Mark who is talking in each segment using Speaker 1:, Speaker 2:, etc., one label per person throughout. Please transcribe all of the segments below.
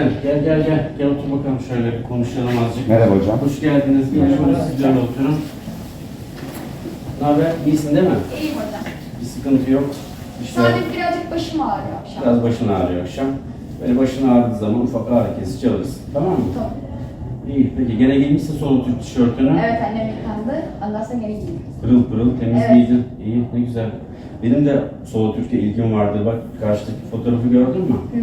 Speaker 1: Gel gel gel. Gel otur bakalım şöyle konuşalım azıcık.
Speaker 2: Merhaba hocam.
Speaker 1: Hoş geldiniz. Gelin şöyle sıcak oturun. Ne haber? İyisin değil mi?
Speaker 3: İyiyim hocam.
Speaker 1: Bir sıkıntı yok. İşte
Speaker 3: Sadece birazcık başım ağrıyor akşam.
Speaker 1: biraz başın ağrıyor akşam. Böyle başın ağrıdığı zaman ufak ağrı kesici alırsın. Tamam mı?
Speaker 3: Tamam.
Speaker 1: İyi. Peki gene giymişsin solo Türk tişörtünü.
Speaker 3: Evet annem yıkandı. Ondan sonra geri giydim.
Speaker 1: Pırıl pırıl temiz
Speaker 3: Evet.
Speaker 1: giydin. İyi ne güzel. Benim de solo Türk'e ilgim vardı. Bak karşıdaki fotoğrafı gördün mü?
Speaker 3: Hı hı.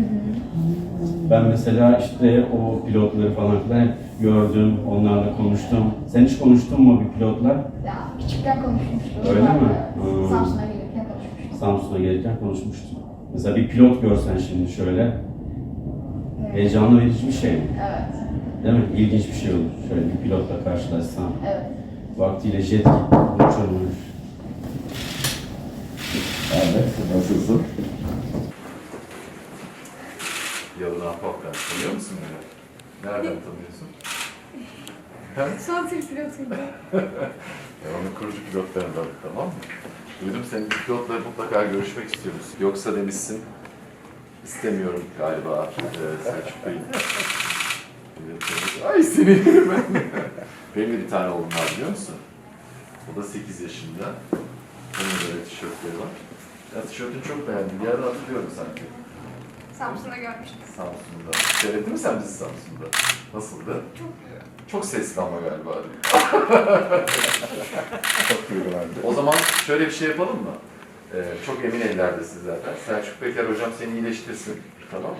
Speaker 1: Ben mesela işte o pilotları falan filan hep gördüm, onlarla konuştum. Sen hiç konuştun mu bir pilotla?
Speaker 3: Ya küçükken konuşmuştuk.
Speaker 1: Öyle mi? Hmm.
Speaker 3: Samsun'a gelirken konuşmuştuk.
Speaker 1: Samsun'a gelirken konuşmuştum. Mesela bir pilot görsen şimdi şöyle,
Speaker 3: Evet.
Speaker 1: heyecanlı verici bir şey mi?
Speaker 3: Evet.
Speaker 1: Değil mi? İlginç bir şey olur. Şöyle bir pilotla karşılaşsan.
Speaker 3: Evet.
Speaker 1: Vaktiyle jet gibi uçurmuş.
Speaker 2: Evet, nasılsın?
Speaker 4: Yalın Ahbap'tan tanıyor musun beni? Nereden tanıyorsun?
Speaker 3: Son Türk pilotuydu.
Speaker 4: Ya onun kurucu pilotlarından tamam mı? Duydum senin bir pilotla mutlaka görüşmek istiyoruz. Yoksa demişsin, istemiyorum galiba e, Selçuk Bey'in. Ay seni ben. Benim de bir tane oğlum var biliyor musun? O da 8 yaşında. Onun da böyle tişörtleri var. Ya tişörtünü çok beğendim. Bir yerde hatırlıyorum sanki.
Speaker 3: Samsun'da görmüştük.
Speaker 4: Samsun'da. Seyrettin mi sen bizi Samsun'da? Nasıldı?
Speaker 3: Çok
Speaker 4: Çok sesli ama galiba.
Speaker 2: Çok duygulandım.
Speaker 4: O zaman şöyle bir şey yapalım mı? Ee, çok emin ellerdesin zaten. Selçuk Peker hocam seni iyileştirsin. Tamam mı?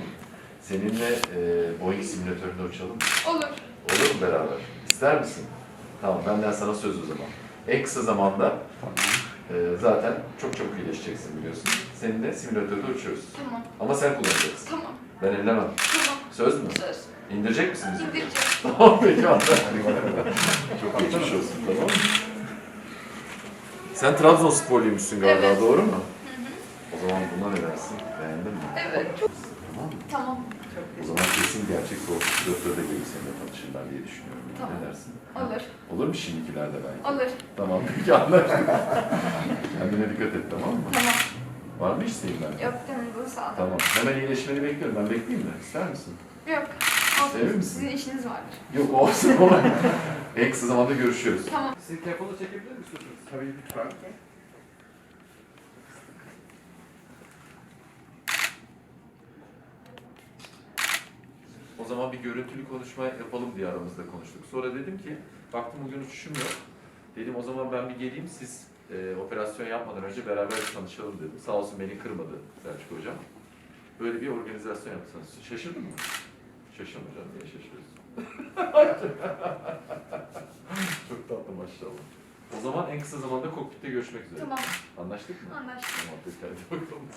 Speaker 4: Seninle e, Boeing simülatöründe uçalım.
Speaker 3: Olur.
Speaker 4: Olur mu beraber? İster misin? Tamam benden sana söz o zaman. En kısa zamanda e, zaten çok çabuk iyileşeceksin biliyorsun. Seninle simülatörde uçuyoruz.
Speaker 3: Tamam.
Speaker 4: Ama sen kullanacaksın.
Speaker 3: Tamam.
Speaker 4: Ben ellemem.
Speaker 3: Tamam.
Speaker 4: Söz mü?
Speaker 3: Söz.
Speaker 4: İndirecek misin bizi?
Speaker 3: İndireceğim.
Speaker 4: Tamam peki anladım. Çok geçmiş olsun tamam? Sen Trabzonsporluymuşsun galiba
Speaker 3: Evet.
Speaker 4: doğru mu? O zaman buna ne dersin? Beğendin mi?
Speaker 3: Evet. Çok...
Speaker 4: Tamam mı?
Speaker 3: Tamam.
Speaker 4: O zaman kesin gerçek soğuk pilotları da gelip seninle tanışırlar diye düşünüyorum.
Speaker 3: Tamam.
Speaker 4: Ne dersin?
Speaker 3: Olur.
Speaker 4: Olur mu şimdikilerde belki?
Speaker 3: Olur.
Speaker 4: Tamam peki anlaştık. Kendine dikkat et tamam mı?
Speaker 3: Tamam.
Speaker 4: Var mı isteğin ben?
Speaker 3: Yok canım bu sağ olun.
Speaker 4: Tamam. Hemen iyileşmeni bekliyorum. Ben bekleyeyim mi? İster misin?
Speaker 3: Yok. Olsun.
Speaker 4: misin?
Speaker 3: Sizin işiniz vardır.
Speaker 4: Yok olsun en kısa zamanda görüşüyoruz.
Speaker 3: Tamam.
Speaker 4: Siz telefonu çekebilir misiniz?
Speaker 2: Tabii lütfen.
Speaker 4: O zaman bir görüntülü konuşma yapalım diye aramızda konuştuk. Sonra dedim ki, baktım bugün uçuşum yok. Dedim o zaman ben bir geleyim, siz e, operasyon yapmadan önce beraber tanışalım dedim. Sağ olsun beni kırmadı Selçuk Hocam. Böyle bir organizasyon yaptınız. Şaşırdın mı? Şaşırmayacağım, niye şaşırıyorsun? Çok tatlı maşallah. O zaman en kısa zamanda kokpitte görüşmek üzere.
Speaker 3: Tamam.
Speaker 4: Anlaştık mı?
Speaker 3: Anlaştık.
Speaker 4: Tamam peki hadi bakalım.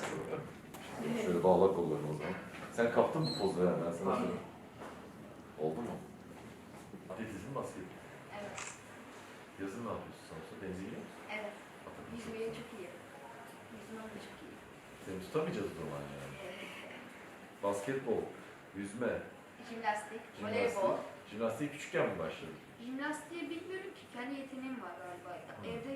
Speaker 4: Şöyle bağla kollarını o zaman. Sen kaptın mı pozu ya ben sana söyleyeyim. Oldu mu? Atletizm basket.
Speaker 3: Evet.
Speaker 4: Yazın ne yapıyorsun Samsun? Denize gidiyor musun?
Speaker 3: Evet. Yüzmeye çok iyi. Yüzme de çok iyi.
Speaker 4: Seni tutamayacağız o zaman yani. Basketbol, yüzme,
Speaker 3: Jimnastik,
Speaker 4: jimnastik.
Speaker 3: voleybol.
Speaker 4: Jimnastiğe küçükken mi başladın?
Speaker 3: Jimnastiğe bilmiyorum ki. Kendi yeteneğim var galiba. Evde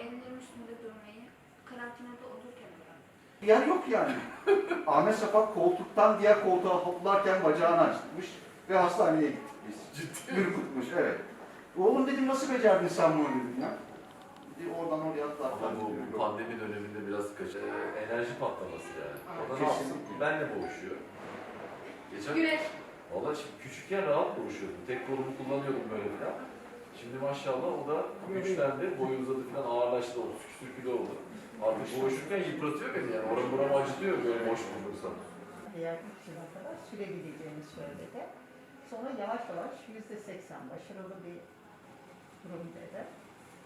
Speaker 3: ellerim üstünde durmayı, karantinada olurken öğrendim.
Speaker 2: Yer yok yani. Ahmet Safak koltuktan diğer koltuğa hoplarken bacağını açmış ve hastaneye gittik biz.
Speaker 4: Ciddi.
Speaker 2: Ürkütmüş, evet. Oğlum dedim nasıl becerdin sen bunu dedim ya. Bir oradan oraya falan
Speaker 4: bu bu pandemi döneminde biraz kaç e, enerji patlaması yani. O da ne
Speaker 2: Kesinlikle.
Speaker 4: yapsın? Benle boğuşuyor. Geçen
Speaker 3: Güreş.
Speaker 4: Valla şimdi küçükken rahat boğuşuyordum. Tek kolumu kullanıyordum böyle falan. Şimdi maşallah o da güçlendi, boyu uzadı falan ağırlaştı, 30 küsür kilo oldu. Artık boğuşurken yıpratıyor beni yani. Oram buram acıtıyor böyle boş bulursam.
Speaker 5: Eğer 3 yıla kadar sürebileceğini söyledi. Sonra yavaş yavaş yüzde seksen başarılı bir durum dedi.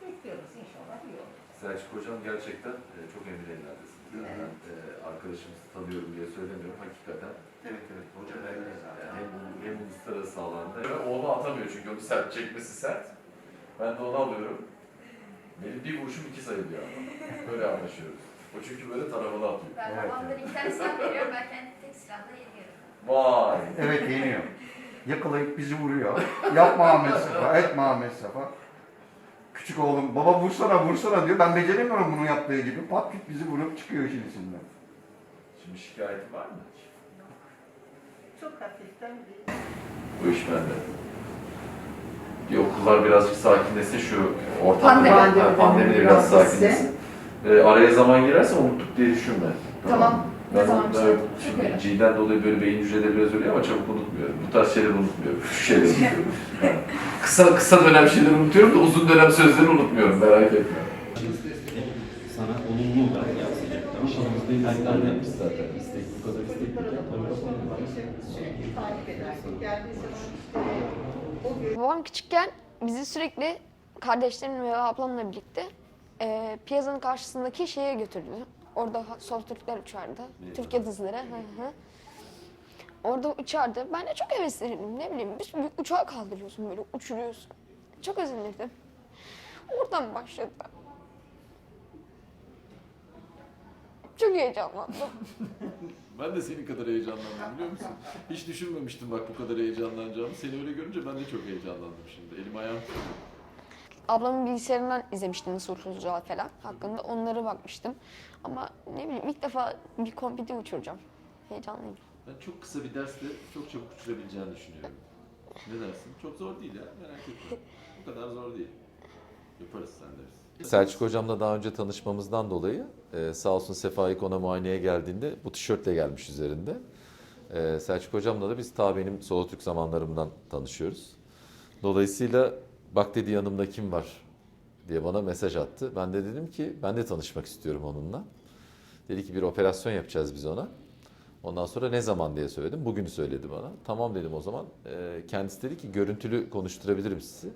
Speaker 5: Bekliyoruz inşallah iyi olur.
Speaker 4: Selçuk Hocam gerçekten e, çok emin ellerdesin.
Speaker 5: Evet.
Speaker 4: Ben e, arkadaşımızı tanıyorum diye söylemiyorum. Hakikaten
Speaker 2: Evet evet. Hoca
Speaker 4: e,
Speaker 2: belli
Speaker 4: hem, hem uluslararası alanda. Onu atamıyor çünkü onu sert çekmesi sert. Ben de onu alıyorum. Benim bir vuruşum iki sayılıyor ama. Böyle anlaşıyoruz. O çünkü böyle taramalı atıyor.
Speaker 3: Ben babamdan iki tane silah veriyorum. Ben kendi tek silahla yeniyorum.
Speaker 4: Vay!
Speaker 2: Evet yeniyor. Yakalayıp bizi vuruyor. Yapma Ahmet Safa, etme Ahmet Safa. Küçük oğlum baba vursana vursana diyor. Ben beceremiyorum bunu yaptığı gibi. Pat küt bizi vurup çıkıyor işin içinden.
Speaker 4: Şimdi şikayetin var mı?
Speaker 5: Çok hafiften bir
Speaker 4: Bu iş bende. Bir okullar birazcık sakinleşse şu ortamda
Speaker 6: Pandemi.
Speaker 4: Pandemide biraz
Speaker 6: Biraz
Speaker 4: sakinleşsin. Ee, araya zaman girerse unuttuk diye düşünme.
Speaker 6: Tamam.
Speaker 4: Ben
Speaker 6: şey-
Speaker 4: şimdi
Speaker 6: öyle.
Speaker 4: Dolayı böyle beyin hücreleri biraz ölüyor ama çabuk unutmuyorum. Bu tarz şeyleri unutmuyorum. Şu şeyleri unutuyorum. Yani kısa kısa dönem şeyleri unutuyorum da uzun dönem sözleri unutmuyorum merak etme.
Speaker 1: Sana olumlu yansıyacak. Tamam mı?
Speaker 4: Yapmış zaten.
Speaker 1: istek, bu kadar. Tabii
Speaker 5: takip. Geldiği zaman gün
Speaker 7: Babam küçükken bizi sürekli kardeşlerimle ve ablamla birlikte e, piyasanın karşısındaki şeye götürdü. Orada sol Türkler uçardı. Türk yıldızları. Hı hı. Orada uçardı. Ben de çok heveslenirdim. Ne bileyim bir, bir uçağı kaldırıyorsun böyle uçuruyorsun. Çok özenirdim. Oradan başladı. Çok heyecanlandım.
Speaker 4: Ben de senin kadar heyecanlandım biliyor musun? Hiç düşünmemiştim bak bu kadar heyecanlanacağımı. Seni öyle görünce ben de çok heyecanlandım şimdi. Elim ayağım titriyor.
Speaker 7: Ablamın bilgisayarından izlemiştim nasıl uçulacağı falan hakkında. Onlara bakmıştım. Ama ne bileyim ilk defa bir kompütür uçuracağım. Heyecanlıyım.
Speaker 4: Ben çok kısa bir dersle çok çabuk uçurabileceğini düşünüyorum. Ne dersin? Çok zor değil ya merak etme. Bu kadar zor değil. Yaparız sen de biz. Selçuk hocamla daha önce tanışmamızdan dolayı e, sağ olsun Sefa ilk ona muayeneye geldiğinde bu tişörtle gelmiş üzerinde. E, Selçuk hocamla da biz ta benim Solo Türk zamanlarımdan tanışıyoruz. Dolayısıyla bak dedi yanımda kim var diye bana mesaj attı. Ben de dedim ki ben de tanışmak istiyorum onunla. Dedi ki bir operasyon yapacağız biz ona. Ondan sonra ne zaman diye söyledim. Bugün söyledi bana. Tamam dedim o zaman. Ee, kendisi dedi ki görüntülü konuşturabilirim sizi.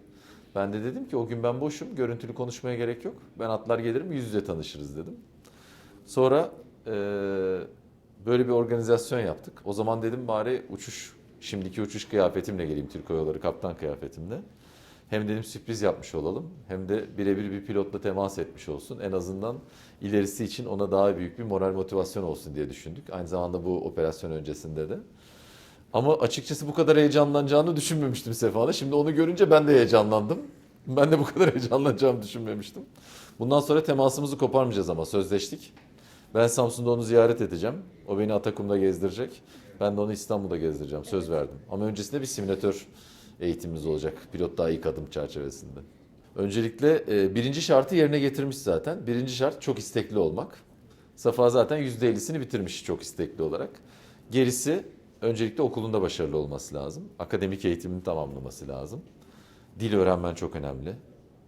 Speaker 4: Ben de dedim ki o gün ben boşum. Görüntülü konuşmaya gerek yok. Ben atlar gelirim yüz yüze tanışırız dedim. Sonra e, böyle bir organizasyon yaptık. O zaman dedim bari uçuş, şimdiki uçuş kıyafetimle geleyim Türk Hava kaptan kıyafetimle. Hem dedim sürpriz yapmış olalım hem de birebir bir pilotla temas etmiş olsun. En azından ilerisi için ona daha büyük bir moral motivasyon olsun diye düşündük. Aynı zamanda bu operasyon öncesinde de. Ama açıkçası bu kadar heyecanlanacağını düşünmemiştim Sefa'da. Şimdi onu görünce ben de heyecanlandım. Ben de bu kadar heyecanlanacağımı düşünmemiştim. Bundan sonra temasımızı koparmayacağız ama sözleştik. Ben Samsun'da onu ziyaret edeceğim. O beni Atakum'da gezdirecek. Ben de onu İstanbul'da gezdireceğim. Söz verdim. Ama öncesinde bir simülatör eğitimimiz olacak. Pilot daha ilk adım çerçevesinde. Öncelikle e, birinci şartı yerine getirmiş zaten. Birinci şart çok istekli olmak. Safa zaten %50'sini bitirmiş çok istekli olarak. Gerisi öncelikle okulunda başarılı olması lazım. Akademik eğitimini tamamlaması lazım. Dil öğrenmen çok önemli.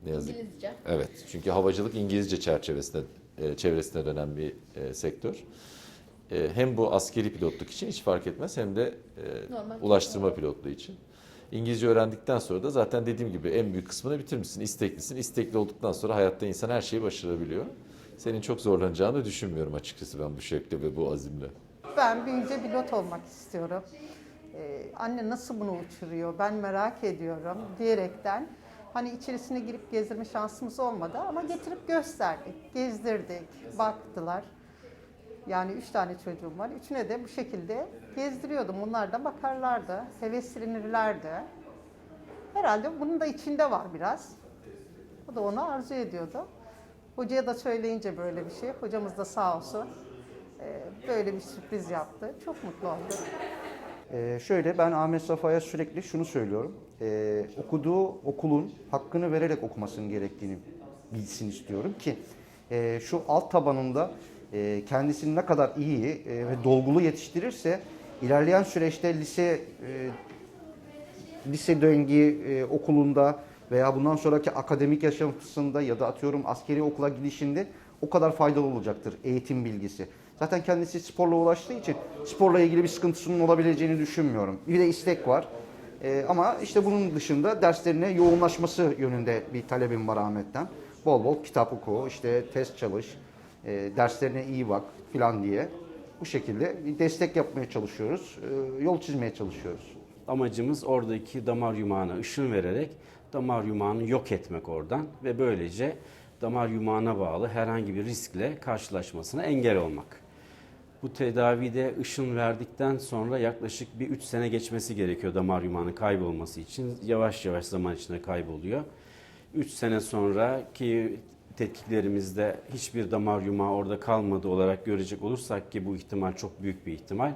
Speaker 4: Ne yazık.
Speaker 7: İngilizce.
Speaker 4: Evet. Çünkü havacılık İngilizce çerçevesinde e, çevresine dönen bir e, sektör. E, hem bu askeri pilotluk için hiç fark etmez hem de e,
Speaker 7: Normal
Speaker 4: ulaştırma pilotluğu için. İngilizce öğrendikten sonra da zaten dediğim gibi en büyük kısmını bitirmişsin. İsteklisin. İstekli olduktan sonra hayatta insan her şeyi başarabiliyor. Senin çok zorlanacağını düşünmüyorum açıkçası ben bu şekilde ve bu azimle.
Speaker 5: ben büyüyünce pilot olmak istiyorum. Ee, anne nasıl bunu uçuruyor ben merak ediyorum diyerekten hani içerisine girip gezdirme şansımız olmadı ama getirip gösterdik, gezdirdik, baktılar. Yani üç tane çocuğum var. Üçüne de bu şekilde gezdiriyordum. Onlar da bakarlardı, heveslenirlerdi. Herhalde bunun da içinde var biraz. O da onu arzu ediyordu. Hocaya da söyleyince böyle bir şey. Hocamız da sağ olsun e, böyle bir sürpriz yaptı. Çok mutlu oldum.
Speaker 2: Ee, şöyle ben Ahmet Safa'ya sürekli şunu söylüyorum. Ee, okuduğu okulun hakkını vererek okumasının gerektiğini bilsin istiyorum ki e, şu alt tabanında e, kendisini ne kadar iyi e, ve dolgulu yetiştirirse ilerleyen süreçte lise e, lise döngü e, okulunda veya bundan sonraki akademik yaşantısında ya da atıyorum askeri okula gidişinde o kadar faydalı olacaktır eğitim bilgisi. Zaten kendisi sporla uğraştığı için sporla ilgili bir sıkıntısının olabileceğini düşünmüyorum. Bir de istek var. E, ama işte bunun dışında derslerine yoğunlaşması yönünde bir talebim var Ahmet'ten. Bol bol kitap oku, işte test çalış, e, derslerine iyi bak filan diye. Bu şekilde bir destek yapmaya çalışıyoruz, e, yol çizmeye çalışıyoruz.
Speaker 1: Amacımız oradaki damar yumağına ışın vererek damar yumağını yok etmek oradan ve böylece damar yumağına bağlı herhangi bir riskle karşılaşmasına engel olmak. Bu tedavide ışın verdikten sonra yaklaşık bir 3 sene geçmesi gerekiyor damar yumağının kaybolması için. Yavaş yavaş zaman içinde kayboluyor. 3 sene sonraki tetkiklerimizde hiçbir damar yumağı orada kalmadı olarak görecek olursak ki bu ihtimal çok büyük bir ihtimal.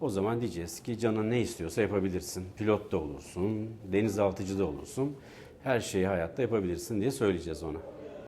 Speaker 1: O zaman diyeceğiz ki canın ne istiyorsa yapabilirsin. Pilot da olursun, denizaltıcı da olursun. Her şeyi hayatta yapabilirsin diye söyleyeceğiz ona.